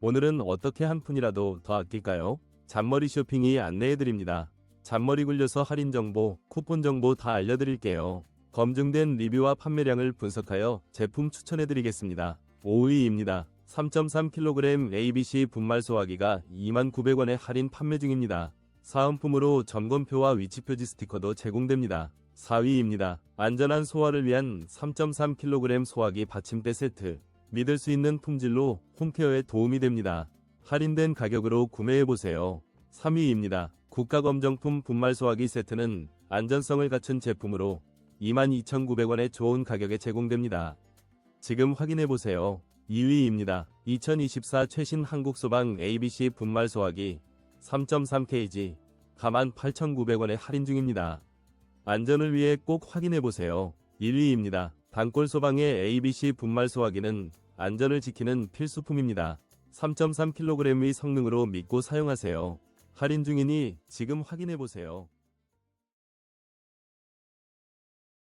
오늘은 어떻게 한 푼이라도 더 아낄까요? 잔머리 쇼핑이 안내해드립니다. 잔머리 굴려서 할인 정보, 쿠폰 정보 다 알려드릴게요. 검증된 리뷰와 판매량을 분석하여 제품 추천해드리겠습니다. 5위입니다. 3.3kg ABC 분말 소화기가 29,000원에 할인 판매 중입니다. 사은품으로 점검표와 위치표지 스티커도 제공됩니다. 4위입니다. 안전한 소화를 위한 3.3kg 소화기 받침대 세트. 믿을 수 있는 품질로 홈케어에 도움이 됩니다. 할인된 가격으로 구매해보세요. 3위입니다. 국가검정품 분말 소화기 세트는 안전성을 갖춘 제품으로 22,900원에 좋은 가격에 제공됩니다. 지금 확인해보세요. 2위입니다. 2024 최신 한국 소방 ABC 분말 소화기 3.3kg 가만 8,900원에 할인 중입니다. 안전을 위해 꼭 확인해보세요. 1위입니다. 단골 소방의 ABC 분말 소화기는 안전을 지키는 필수품입니다. 3.3kg의 성능으로 믿고 사용하세요. 할인 중이니 지금 확인해 보세요.